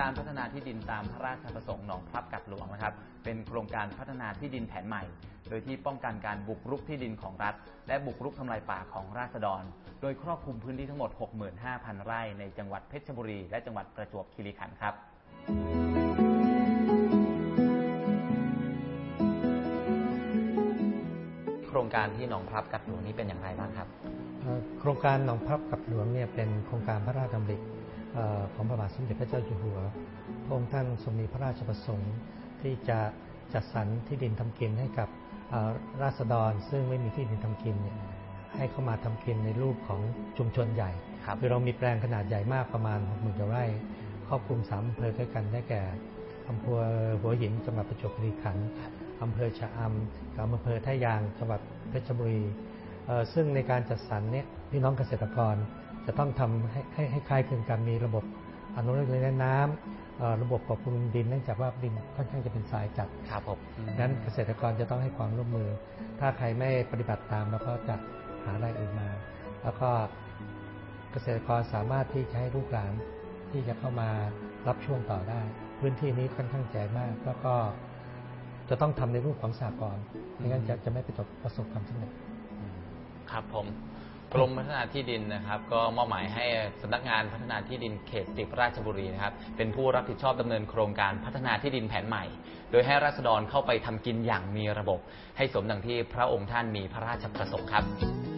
การพัฒนาที่ดินตามพระราชประสงค์หนองพลับกัดหลวงนะครับ เป็นโครงการพัฒนาที่ดินแผนใหม่ โดยที่ป้องกันการบุกรุกที่ดินของรัฐ และบุกรุกทำลายป่าของราษฎร โดยครอบคลุมพื้นที่ทั้งหมด 65,000 ไร่ในจังหวัดเพชรบุรี และจังหวัดประจวบคีรีขันธ์ครับโครงการที่หนองพลับกัดหลวงนี้เป็นอย่างไรบ้างครับ โครงการหนองพลับกับหลวงเนี่ยเป็นโครงการพระราชดำริ พระบาทสมเด็จพระเจ้าอยู่หัว พระองค์ท่านทรงมีพระราชประสงค์ที่จะจัดสรรที่ดินทำกินให้กับเอ่อราษฎรซึ่งไม่มีที่ดินทำกินเนี่ยให้เข้ามาทำกินในรูปของชุมชนใหญ่ครับคือเรามีแปลงขนาดใหญ่มากประมาณ6 0,000กว่าไร่ครอบคลุมสามอำเภอด้วยกันได้แก่อำเภอหัวหินจังหวัดประจวบคีรีขันธ์อำเภอชะอำกับอำเภอท่ายางจังหวัดเพชรบุรีเอ่อซึ่งในการจัดสรรเนี่ยพี่น้องเกษตรกรจะต้องทำให้ให้ให้คล้ายคลึงกันมีระบบ อนุรักษ์และน้ำเอ่อระบบปรับปรุงดินเนื่องจากว่าดินค่อนข้างจะเป็นทรายจัดครับผมนั้นเกษตรกรจะต้องให้ความร่วมมือ ถ้าใครไม่ปฏิบัติตามแล้วก็จะหารายอื่นมา แล้วก็เกษตรกรสามารถที่จะให้ลูกหลานที่จะเข้ามารับช่วงต่อได้ พื้นที่นี้ค่อนข้างแจ๋มาก แล้วก็จะต้องทำในรูปของสากลไม่งั้นจะจะไม่ประสบประสบความสำเร็จครับผม กรมพัฒนาที่ดินนะครับ ก็มอบหมายให้สำนักงานพัฒนาที่ดินเขตสิบราชบุรีนะครับเป็นผู้รับผิดชอบดำเนินโครงการพัฒนาที่ดินแผนใหม่ โดยให้ราษฎรเข้าไปทำกินอย่างมีระบบ ให้สมดังที่พระองค์ท่านมีพระราชประสงค์ครับ